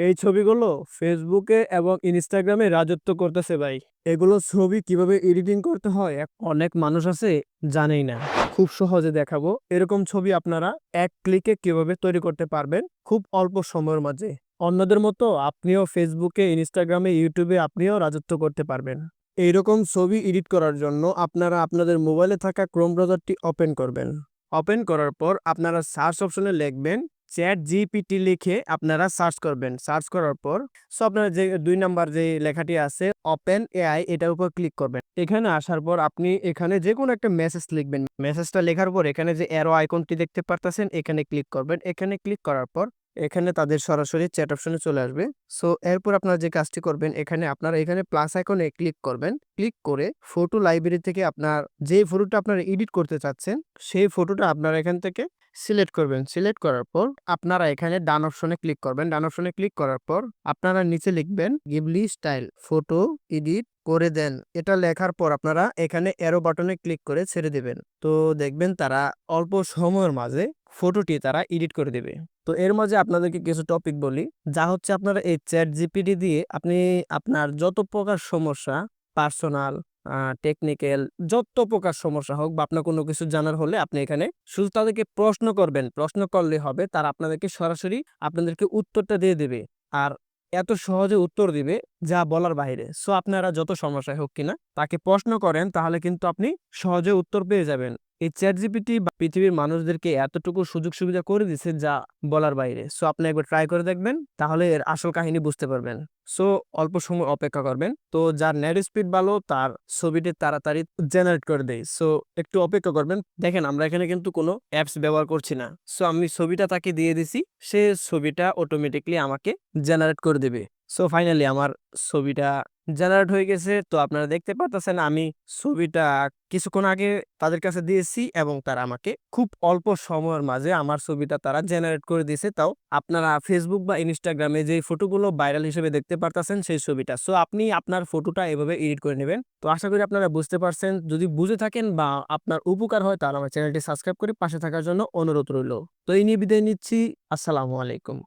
এই ছবিগুলো ফেসবুকে এবং ইনস্টাগ্রামে রাজত্ব করতেছে ভাই। এগুলো ছবি কীভাবে এডিটিং করতে হয়, অনেক মানুষ আছে, জানেই না। খুব সহজে দেখাবো। এরকম ছবি আপনারা এক ক্লিকে কীভাবে তৈরি করতে পারবেন, খুব অল্প সময়ের মাঝে। অন্যদের মতো আপনিও ফেসবুকে ইনস্টাগ্রামে ইউটিউবে আপনিও রাজত্ব করতে পারবেন। এইরকম ছবি এডিট করার জন্য আপনারা আপনাদের মোবাইলে থাকা ক্রোম ব্রাউজারটি ওপেন করবেন। ওপেন করার পর আপনারা সার্চ অপশনে লিখবেন চ্যাট জিপিটি লিখে আপনারা সার্চ করবেন। সার্চ করার পর সো আপনারা যে দুই নাম্বার যে লেখাটি আছে ওপেন এআই এটার উপর ক্লিক করবেন। এখানে আসার পর আপনি এখানে যে কোনো একটা মেসেজ লিখবেন। মেসেজটা লেখার পর এখানে যে অ্যারো আইকনটি দেখতে পারতেছেন, এখানে ক্লিক করবেন। এখানে ক্লিক করার পর এখানে তাদের সরাসরি চ্যাট অপশনে চলে আসবে। সো এরপর আপনারা যে কাজটি করবেন, এখানে আপনারা এখানে প্লাস আইকনে ক্লিক করবেন। ক্লিক করে ফটো লাইব্রেরি থেকে আপনার যে ফটোটা আপনারা এডিট করতে চাচ্ছেন, সেই ফটোটা আপনারা এখান থেকে সিলেক্ট করবেন। সিলেক্ট করার পর আপনারা এখানে ডান অপশনে ক্লিক করবেন। ডান অপশনে ক্লিক করার পর আপনারা নিচে লিখবেন গিবলি স্টাইল ফটো এডিট করে দেন। এটা লেখার পর আপনারা এখানে এরো বাটনে ক্লিক করে ছেড়ে দিবেন। তো দেখবেন তারা অল্প সময়ের মাঝে ফটোটি তারা এডিট করে দেবে। তো এর মাঝে আপনাদেরকে কিছু টপিক বলি, যা হচ্ছে আপনারা এই চ্যাট জিপিটি দিয়ে আপনি আপনার যত প্রকার সমস্যা পার্সোনাল টেকনিক্যাল যত প্রকার সমস্যা হোক বা আপনার কোনো কিছু জানার হলে আপনি এখানে শুধু তাদেরকে প্রশ্ন করবেন। প্রশ্ন করলে হবে তারা আপনাদেরকে সরাসরি আপনাদেরকে উত্তরটা দিয়ে দেবে আর এত সহজে উত্তর দিবে যা বলার বাইরে। সো আপনারা যত সমস্যায় হোক কিনা তাকে প্রশ্ন করেন তাহলে কিন্তু আপনি সহজে উত্তর পেয়ে যাবেন। এই চ্যাট জিপিটি পৃথিবীর মানুষদেরকে এতটুকু সুযোগ সুবিধা করে দিছে যা বলার বাইরে। সো আপনি একবার ট্রাই করে দেখবেন, তাহলে এর আসল কাহিনী বুঝতে পারবেন। সো অল্প সময় অপেক্ষা করবেন। তো যার নেট স্পিড ভালো, তার ছবিটি তাড়াতাড়ি জেনারেট করে দেয় সো একটু অপেক্ষা করবেন। দেখেন, আমরা এখানে কিন্তু কোনো অ্যাপস ব্যবহার করছি না। সো আমি ছবিটা তাকে দিয়ে দিছি। সে ছবিটা অটোমেটিকলি আমাকে জেনারেট করে দেবে। সো ফাইনালি আমার ছবিটা জেনারেট হয়ে গেছে। তো আপনারা দেখতে পাচ্ছেন আমি ছবিটা কিছুক্ষণ আগে তাদের কাছে দিয়েছি এবং তারা আমাকে খুব অল্প সময়ের মাঝে আমার ছবিটা তারা জেনারেট করে দিয়েছে। তাও আপনারা ফেসবুক বা ইনস্টাগ্রামে যে ফটোগুলো ভাইরাল হিসেবে দেখতে পারতেছেন সেই ছবিটা। সো আপনি আপনার ফটোটা এভাবে এডিট করে নেবেন। তো আশা করি আপনারা বুঝতে পারছেন। যদি বুঝে থাকেন বা আপনার উপকার হয় তাহলে আমার চ্যানেলটি সাবস্ক্রাইব করে পাশে থাকার জন্য অনুরোধ রইল। তো এই নিয়ে বিদায় নিচ্ছি। আসসালামু আলাইকুম।